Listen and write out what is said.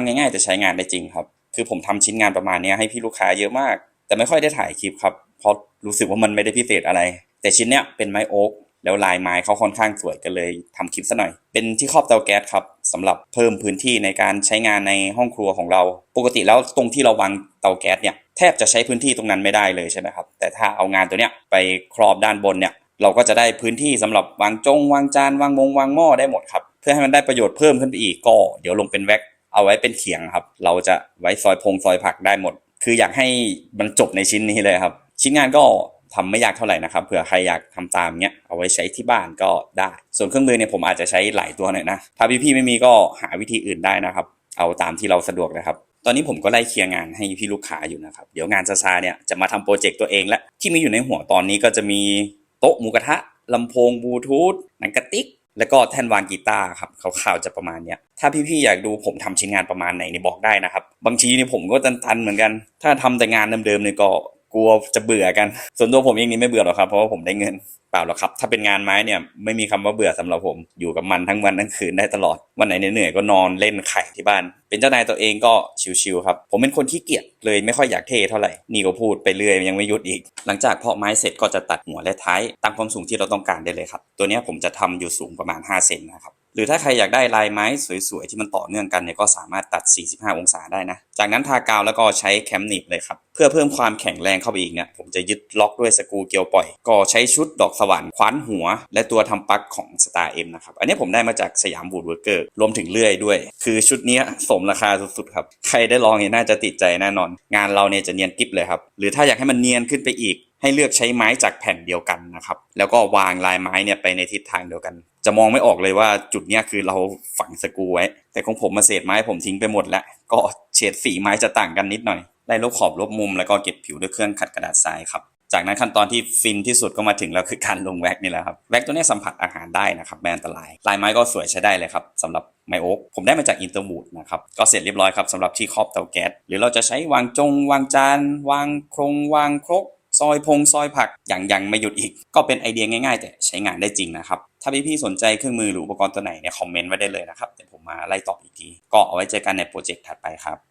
ำง่ายๆแต่ใช้งานได้จริงครับ คือผมทำชิ้นงานประมาณนี้ให้พี่ลูกค้าเยอะมาก แต่ไม่ค่อยได้ถ่ายคลิปครับเพราะรู้สึกว่ามันไม่ได้พิเศษอะไร แต่ชิ้นเนี้ยเป็นไม้โอ๊กแล้วลายไม้เขาค่อนข้างสวยกันเลยทำคลิปซะหน่อย เป็นที่ครอบเตาแก๊สครับสำหรับเพิ่มพื้นที่ในการใช้งานในห้องครัวของเรา ปกติแล้วตรงที่เราวางเตาแก๊สเนี่ยแทบจะใช้พื้นที่ตรงนั้นไม่ได้เลยใช่ไหมครับ แต่ถ้าเอางานตัวเนี้ยไปครอบด้านบนเนี่ยเราก็จะได้พื้นที่สำหรับวางจงวางจานวางมงวางหม้อได้หมดครับ เพื่อให้มันได้ประโยชน์เพิ่มขึ้นไปอีกก็เดี๋ยวลงเป็นแว็ก เอาไว้เป็นเขียงครับ เราจะไว้ซอยพงซอยผักได้หมด คืออยากให้มันจบในชิ้นนี้เลยครับ ชิ้นงานก็ทำไม่ยากเท่าไหร่นะครับเผื่อใครอยากทำตามเนี้ยเอาไว้ใช้ที่บ้านก็ได้ ส่วนเครื่องมือเนี่ยผมอาจจะใช้หลายตัวหน่อยนะ ถ้าพี่ๆไม่มีก็หาวิธีอื่นได้นะครับ เอาตามที่เราสะดวกนะครับ ตอนนี้ผมก็ไล่เคลียร์งานให้พี่ลูกค้าอยู่นะครับ เดี๋ยวงานซาซาเนี่ยจะมาทำโปรเจกต์ตัวเองและที่มีอยู่ในหัวตอนนี้ก็จะมีโต๊ะหมูกระทะลำโพงบลูทูธหนังกระติก แล้วก็แท่นวางกีตาร์ครับข่าวๆจะประมาณเนี้ยถ้าพี่ๆอยากดูผมทำชิ้นงานประมาณไหนนี่บอกได้นะครับ บางทีนี่ผมก็ตันๆเหมือนกัน ถ้าทำแต่งานเดิมๆเนี่ยก็ กลัวจะเบื่อกัน ส่วนตัวผมเองนี่ไม่เบื่อหรอกครับ เพราะว่าผมได้เงินเปล่าหรอกครับ ถ้าเป็นงานไม้เนี่ยไม่มีคำว่าเบื่อสำหรับผม อยู่กับมันทั้งวันทั้งคืนได้ตลอด วันไหนเหนื่อยก็นอนเล่นไข่ที่บ้าน เป็นเจ้านายตัวเองก็ชิวๆครับ ผมเป็นคนขี้เกียจเลยไม่ค่อยอยากเทเท่าไหร่ นี่ก็พูดไปเรื่อยยังไม่หยุดอีก หลังจากเพาะไม้เสร็จก็จะตัดหัวและท้ายตามความสูงที่เราต้องการได้เลยครับ ตัวนี้ผมจะทำอยู่สูงประมาณ5เซนนะครับ หรือถ้าใครอยากได้ลายไม้สวยๆ ที่มันต่อเนื่องกันเนี่ยก็สามารถตัด 45 องศาได้นะ จากนั้นทากาวแล้วก็ใช้แคมหนีบเลยครับ เพื่อเพิ่มความแข็งแรงเข้าไปอีกเนี่ยผมจะยึดล็อกด้วยสกูเกลียวปล่อย ก็ใช้ชุดดอกสว่านคว้านหัว และตัวทำปลั๊กของ Star M นะครับ อันนี้ผมได้มาจากสยามบูดเวอร์เกอร์รวมถึงเลื่อยด้วย คือชุดนี้สมราคาสุดๆครับ ใครได้ลองเนี่ยน่าจะติดใจแน่นอน งานเราเนี่ยจะเนียนกิ๊บเลยครับ หรือถ้าอยากให้มันเนียนขึ้นไปอีก ให้เลือกใช้ไม้จากแผ่นเดียวกันนะครับ แล้วก็วางลายไม้เนี่ยไปในทิศทางเดียวกัน จะมองไม่ออกเลยว่าจุดเนี้ยคือเราฝังสกรูไว้ แต่ของผมมาเศษไม้ผมทิ้งไปหมดแล้ว ก็เฉดสีไม้จะต่างกันนิดหน่อยไล่ลบขอบลบมุมแล้วก็เก็บผิวด้วยเครื่องขัดกระดาษทรายครับจากนั้นขั้นตอนที่ฟินที่สุดก็มาถึงแล้วคือการลงแว็กนี่แหละครับแว็กตัวนี้สัมผัสอาหารได้นะครับไม่อันตราย ลายไม้ก็สวยใช้ได้เลยครับสำหรับไมโอ๊กผมได้มาจากอินเตอร์วูดนะครับก็เสร็จเรียบร้อยครับสำหรับที่ครอบเตาแก๊สหรือเราจะใช้วางจง วางจาน วางโครงวางครก ซอยพงซอยผักอย่างยังไม่หยุดอีก ก็เป็นไอเดียง่ายๆ แต่ใช้งานได้จริงนะครับ ถ้าพี่ๆสนใจเครื่องมือหรืออุปกรณ์ตัวไหนเนี่ยคอมเมนต์ไว้ได้เลยนะครับเดี๋ยวผมมาไล่ตอบอีกที ก็เอาไว้เจอกันในโปรเจกต์ถัดไปครับ